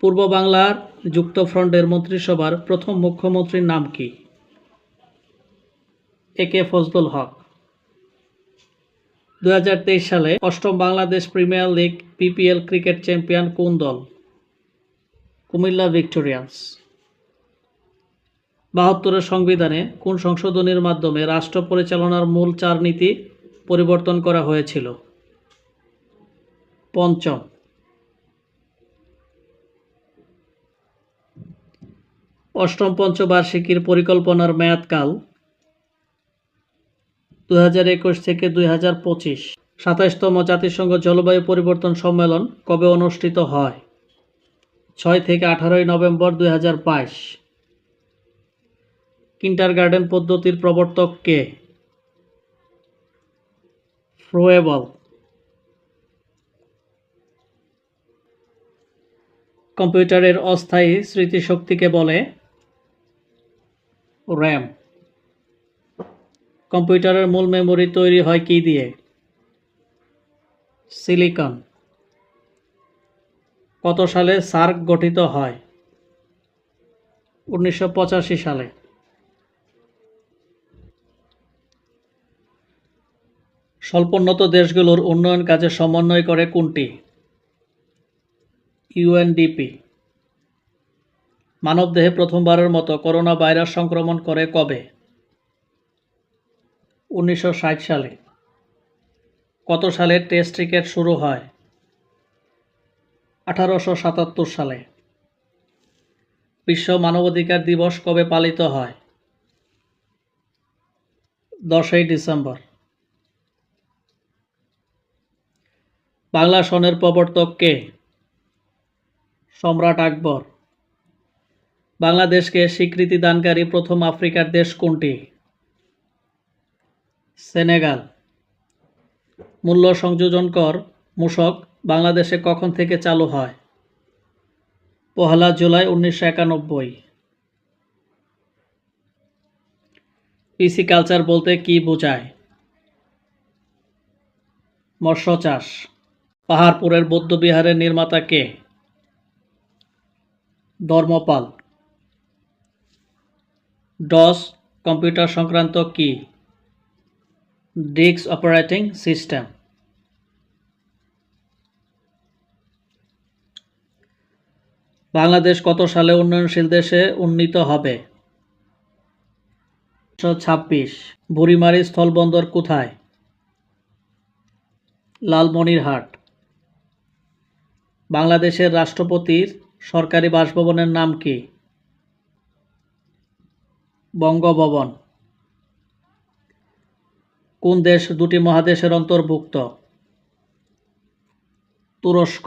পূর্ব বাংলার যুক্তফ্রন্টের মন্ত্রিসভার প্রথম মুখ্যমন্ত্রীর নাম কি? এ কে ফজলুল হক। দু হাজার তেইশ সালে অষ্টম Bangladesh premier league PPL cricket champion কোন দল? কুমিল্লা ভিক্টোরিয়ান্স। বাহাত্তরের সংবিধানে কোন সংশোধনীর মাধ্যমে রাষ্ট্র পরিচালনার মূল চার নীতি পরিবর্তন করা হয়েছিল? পঞ্চম। অষ্টম পঞ্চবার্ষিকীর পরিকল্পনার মেয়াদকাল দু একুশ থেকে দুই হাজার পঁচিশ। সাতাশতম জাতিসংঘ জলবায়ু পরিবর্তন সম্মেলন কবে অনুষ্ঠিত হয়? ছয় থেকে আঠারোই নভেম্বর দুই হাজার বাইশ। কিন্টার গার্ডেন পদ্ধতির প্রবর্তক কে? ফ্রোয়েবল। কম্পিউটারের অস্থায়ী স্মৃতিশক্তিকে বলে? র্যাম কম্পিউটারের মূল মেমরি তৈরি হয় কি দিয়ে? সিলিকন। কত সালে সার্ক গঠিত হয়? উনিশশো পঁচাশি সালে। স্বল্পোন্নত দেশগুলোর উন্নয়ন কাজে সমন্বয় করে কোনটি? ইউএনডিপি। মানবদেহে প্রথমবারের মতো করোনা ভাইরাস সংক্রমণ করে কবে? উনিশশো ষাট সালে। কত সালে টেস্ট ক্রিকেট শুরু হয়? আঠারোশো সাতাত্তর সালে। বিশ্ব মানবাধিকার দিবস কবে পালিত হয়? দশই ডিসেম্বর। বাংলা সনের প্রবর্তক কে? সম্রাট আকবর। বাংলাদেশকে স্বীকৃতি দানকারী প্রথম আফ্রিকার দেশ কোনটি? সেনেগাল। মূল্য সংযোজন কর, মূসক, বাংলাদেশে কখন থেকে চালু হয়? পহেলা জুলাই উনিশশো একানব্বই। পিসি কালচার বলতে কি বোঝায়? মৎস্য চাষ। পাহাড়পুরের বৌদ্ধবিহারের নির্মাতা কে? ধর্মপাল। ডস কম্পিউটার সংক্রান্ত কি? Disk operating system. বাংলাদেশ কত সালে উন্নয়নশীল দেশে উন্নীত হবে? ছাব্বিশ। বুড়িমারি স্থলবন্দর কোথায়? লালমনিরহাট। বাংলাদেশের রাষ্ট্রপতির সরকারি বাসভবনের নাম কি? বঙ্গভবন। কোন দেশ দুটি মহাদেশের অন্তর্ভুক্ত? তুরস্ক।